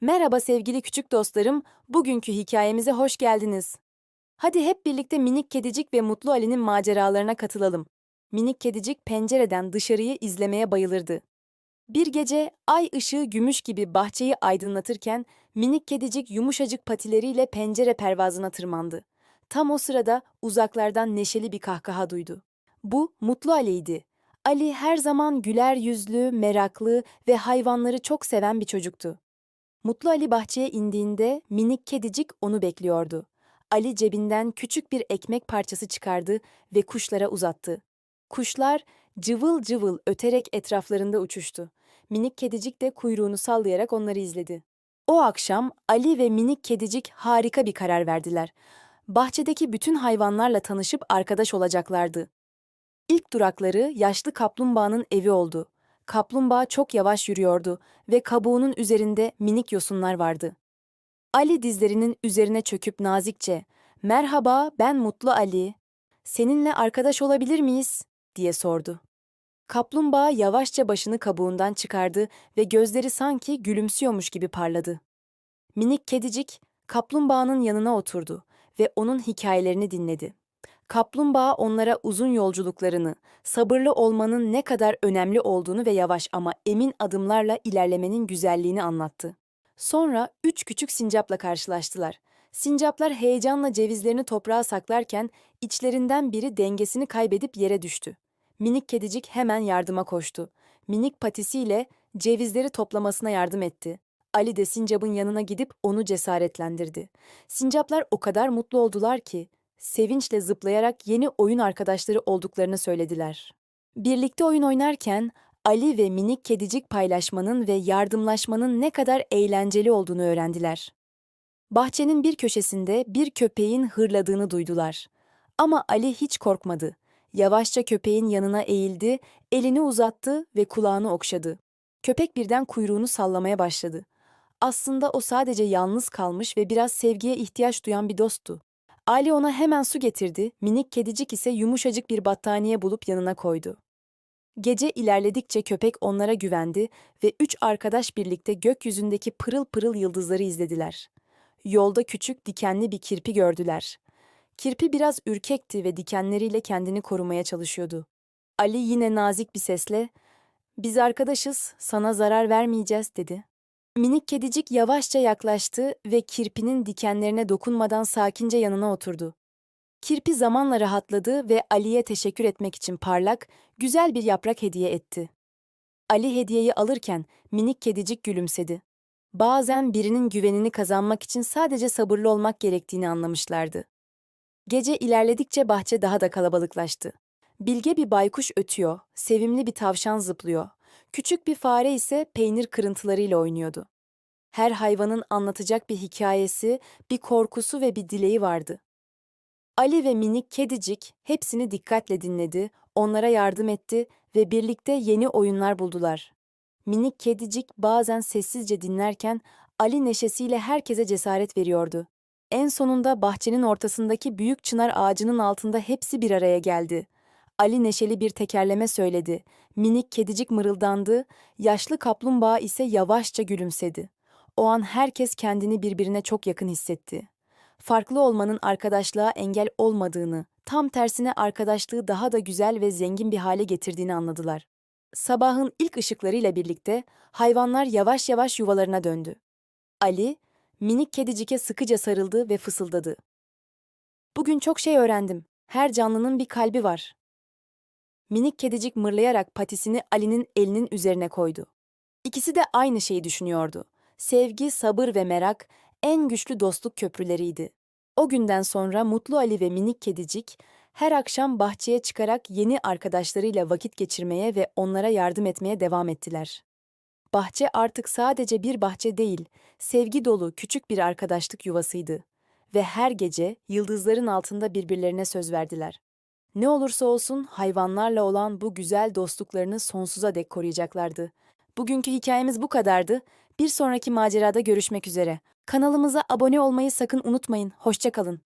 Merhaba sevgili küçük dostlarım, bugünkü hikayemize hoş geldiniz. Hadi hep birlikte minik kedicik ve Mutlu Ali'nin maceralarına katılalım. Minik kedicik pencereden dışarıyı izlemeye bayılırdı. Bir gece ay ışığı gümüş gibi bahçeyi aydınlatırken minik kedicik yumuşacık patileriyle pencere pervazına tırmandı. Tam o sırada uzaklardan neşeli bir kahkaha duydu. Bu Mutlu Ali'ydi. Ali her zaman güler yüzlü, meraklı ve hayvanları çok seven bir çocuktu. Mutlu Ali bahçeye indiğinde minik kedicik onu bekliyordu. Ali cebinden küçük bir ekmek parçası çıkardı ve kuşlara uzattı. Kuşlar cıvıl cıvıl öterek etraflarında uçuştu. Minik kedicik de kuyruğunu sallayarak onları izledi. O akşam Ali ve minik kedicik harika bir karar verdiler. Bahçedeki bütün hayvanlarla tanışıp arkadaş olacaklardı. İlk durakları yaşlı kaplumbağanın evi oldu. Kaplumbağa çok yavaş yürüyordu ve kabuğunun üzerinde minik yosunlar vardı. Ali dizlerinin üzerine çöküp nazikçe, "Merhaba, ben Mutlu Ali. Seninle arkadaş olabilir miyiz?" diye sordu. Kaplumbağa yavaşça başını kabuğundan çıkardı ve gözleri sanki gülümsüyormuş gibi parladı. Minik kedicik kaplumbağanın yanına oturdu ve onun hikayelerini dinledi. Kaplumbağa onlara uzun yolculuklarını, sabırlı olmanın ne kadar önemli olduğunu ve yavaş ama emin adımlarla ilerlemenin güzelliğini anlattı. Sonra üç küçük sincapla karşılaştılar. Sincaplar heyecanla cevizlerini toprağa saklarken içlerinden biri dengesini kaybedip yere düştü. Minik kedicik hemen yardıma koştu. Minik patisiyle cevizleri toplamasına yardım etti. Ali de sincapın yanına gidip onu cesaretlendirdi. Sincaplar o kadar mutlu oldular ki sevinçle zıplayarak yeni oyun arkadaşları olduklarını söylediler. Birlikte oyun oynarken Ali ve minik kedicik paylaşmanın ve yardımlaşmanın ne kadar eğlenceli olduğunu öğrendiler. Bahçenin bir köşesinde bir köpeğin hırladığını duydular. Ama Ali hiç korkmadı. Yavaşça köpeğin yanına eğildi, elini uzattı ve kulağını okşadı. Köpek birden kuyruğunu sallamaya başladı. Aslında o sadece yalnız kalmış ve biraz sevgiye ihtiyaç duyan bir dosttu. Ali ona hemen su getirdi, minik kedicik ise yumuşacık bir battaniye bulup yanına koydu. Gece ilerledikçe köpek onlara güvendi ve üç arkadaş birlikte gökyüzündeki pırıl pırıl yıldızları izlediler. Yolda küçük dikenli bir kirpi gördüler. Kirpi biraz ürkekti ve dikenleriyle kendini korumaya çalışıyordu. Ali yine nazik bir sesle, "Biz arkadaşız, sana zarar vermeyeceğiz." dedi. Minik kedicik yavaşça yaklaştı ve kirpinin dikenlerine dokunmadan sakince yanına oturdu. Kirpi zamanla rahatladı ve Ali'ye teşekkür etmek için parlak, güzel bir yaprak hediye etti. Ali hediyeyi alırken minik kedicik gülümsedi. Bazen birinin güvenini kazanmak için sadece sabırlı olmak gerektiğini anlamışlardı. Gece ilerledikçe bahçe daha da kalabalıklaştı. Bilge bir baykuş ötüyor, sevimli bir tavşan zıplıyor. Küçük bir fare ise peynir kırıntılarıyla oynuyordu. Her hayvanın anlatacak bir hikayesi, bir korkusu ve bir dileği vardı. Ali ve minik kedicik hepsini dikkatle dinledi, onlara yardım etti ve birlikte yeni oyunlar buldular. Minik kedicik bazen sessizce dinlerken Ali neşesiyle herkese cesaret veriyordu. En sonunda bahçenin ortasındaki büyük çınar ağacının altında hepsi bir araya geldi. Ali neşeli bir tekerleme söyledi. Minik kedicik mırıldandı, yaşlı kaplumbağa ise yavaşça gülümsedi. O an herkes kendini birbirine çok yakın hissetti. Farklı olmanın arkadaşlığa engel olmadığını, tam tersine arkadaşlığı daha da güzel ve zengin bir hale getirdiğini anladılar. Sabahın ilk ışıklarıyla birlikte hayvanlar yavaş yavaş yuvalarına döndü. Ali, minik kedicike sıkıca sarıldı ve fısıldadı. Bugün çok şey öğrendim. Her canlının bir kalbi var. Minik kedicik mırlayarak patisini Ali'nin elinin üzerine koydu. İkisi de aynı şeyi düşünüyordu. Sevgi, sabır ve merak en güçlü dostluk köprüleriydi. O günden sonra Mutlu Ali ve minik kedicik her akşam bahçeye çıkarak yeni arkadaşlarıyla vakit geçirmeye ve onlara yardım etmeye devam ettiler. Bahçe artık sadece bir bahçe değil, sevgi dolu küçük bir arkadaşlık yuvasıydı ve her gece yıldızların altında birbirlerine söz verdiler. Ne olursa olsun hayvanlarla olan bu güzel dostluklarını sonsuza dek koruyacaklardı. Bugünkü hikayemiz bu kadardı. Bir sonraki macerada görüşmek üzere. Kanalımıza abone olmayı sakın unutmayın. Hoşçakalın.